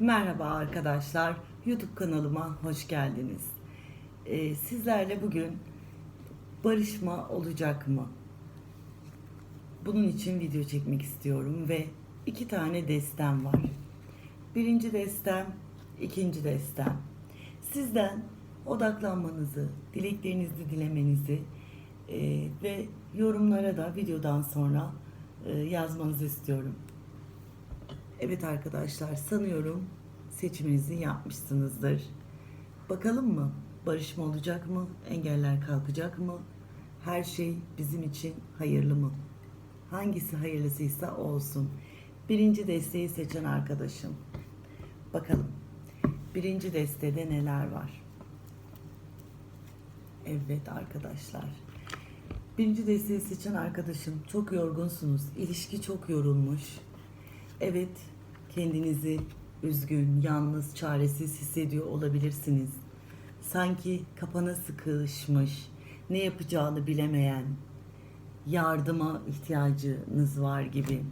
Merhaba arkadaşlar, YouTube kanalıma hoş geldiniz. Ee, sizlerle bugün barışma olacak mı? Bunun için video çekmek istiyorum ve iki tane destem var. Birinci destem, ikinci destem. Sizden odaklanmanızı, dileklerinizi dilemenizi e, ve yorumlara da videodan sonra e, yazmanızı istiyorum. Evet arkadaşlar sanıyorum seçiminizi yapmışsınızdır. Bakalım mı? Barışma olacak mı? Engeller kalkacak mı? Her şey bizim için hayırlı mı? Hangisi hayırlısıysa olsun. Birinci desteği seçen arkadaşım. Bakalım. Birinci destede neler var? Evet arkadaşlar. Birinci desteği seçen arkadaşım çok yorgunsunuz. İlişki çok yorulmuş. Evet, kendinizi üzgün, yalnız, çaresiz hissediyor olabilirsiniz. Sanki kapana sıkışmış, ne yapacağını bilemeyen, yardıma ihtiyacınız var gibi.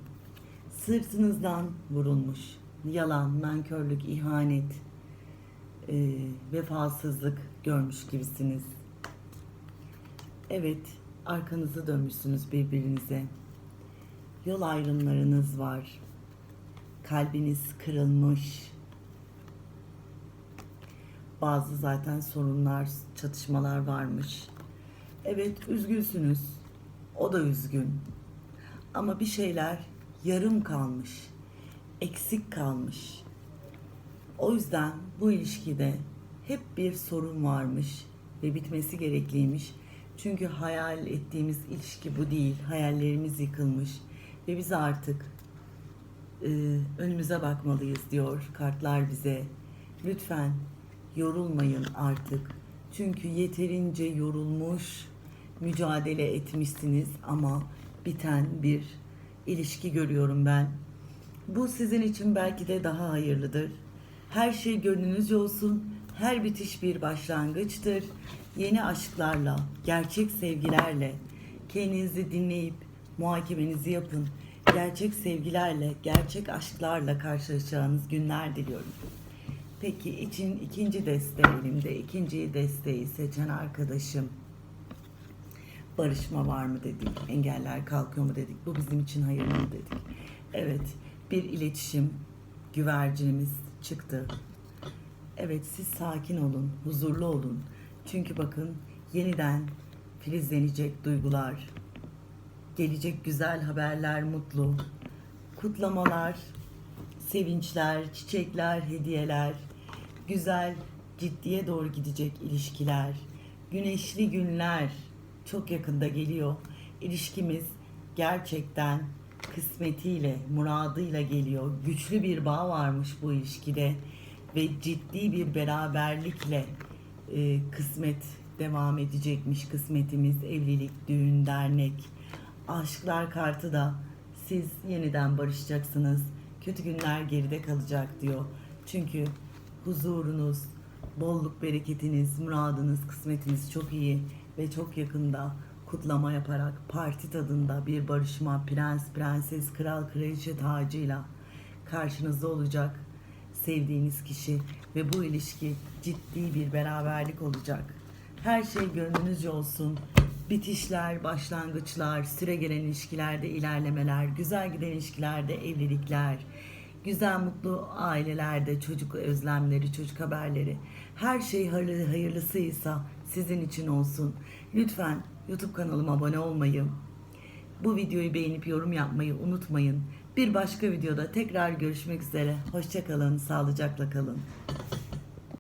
Sırtınızdan vurulmuş, yalan, nankörlük, ihanet, e, vefasızlık görmüş gibisiniz. Evet, arkanızı dönmüşsünüz birbirinize. Yol ayrımlarınız var. Kalbiniz kırılmış. Bazı zaten sorunlar, çatışmalar varmış. Evet, üzgünsünüz. O da üzgün. Ama bir şeyler yarım kalmış. Eksik kalmış. O yüzden bu ilişkide hep bir sorun varmış ve bitmesi gerekliymiş. Çünkü hayal ettiğimiz ilişki bu değil. Hayallerimiz yıkılmış ve biz artık e, önümüze bakmalıyız diyor kartlar bize. Lütfen yorulmayın artık. Çünkü yeterince yorulmuş, mücadele etmişsiniz ama biten bir ilişki görüyorum ben. Bu sizin için belki de daha hayırlıdır. Her şey gönlünüzce olsun. Her bitiş bir başlangıçtır. Yeni aşklarla, gerçek sevgilerle kendinizi dinleyip muhakemenizi yapın. Gerçek sevgilerle, gerçek aşklarla karşılaşacağınız günler diliyorum. Peki için ikinci desteği elimde. ikinci desteği seçen arkadaşım. Barışma var mı dedik. Engeller kalkıyor mu dedik. Bu bizim için hayırlı mı dedik. Evet bir iletişim güvercinimiz çıktı. Evet siz sakin olun, huzurlu olun. Çünkü bakın yeniden filizlenecek duygular, gelecek güzel haberler, mutlu, kutlamalar, sevinçler, çiçekler, hediyeler, güzel, ciddiye doğru gidecek ilişkiler, güneşli günler çok yakında geliyor. İlişkimiz gerçekten kısmetiyle, muradıyla geliyor. Güçlü bir bağ varmış bu ilişkide ve ciddi bir beraberlikle e, kısmet devam edecekmiş. Kısmetimiz evlilik, düğün, dernek, aşklar kartı da siz yeniden barışacaksınız. Kötü günler geride kalacak diyor. Çünkü huzurunuz, bolluk bereketiniz, muradınız, kısmetiniz çok iyi ve çok yakında kutlama yaparak parti tadında bir barışma prens, prenses, kral, kraliçe tacıyla karşınızda olacak sevdiğiniz kişi ve bu ilişki ciddi bir beraberlik olacak. Her şey gönlünüzce olsun. Bitişler, başlangıçlar, süre gelen ilişkilerde ilerlemeler, güzel giden ilişkilerde evlilikler, güzel mutlu ailelerde çocuk özlemleri, çocuk haberleri. Her şey hayırlı, hayırlısıysa sizin için olsun. Lütfen YouTube kanalıma abone olmayı, bu videoyu beğenip yorum yapmayı unutmayın. Bir başka videoda tekrar görüşmek üzere. Hoşçakalın, sağlıcakla kalın.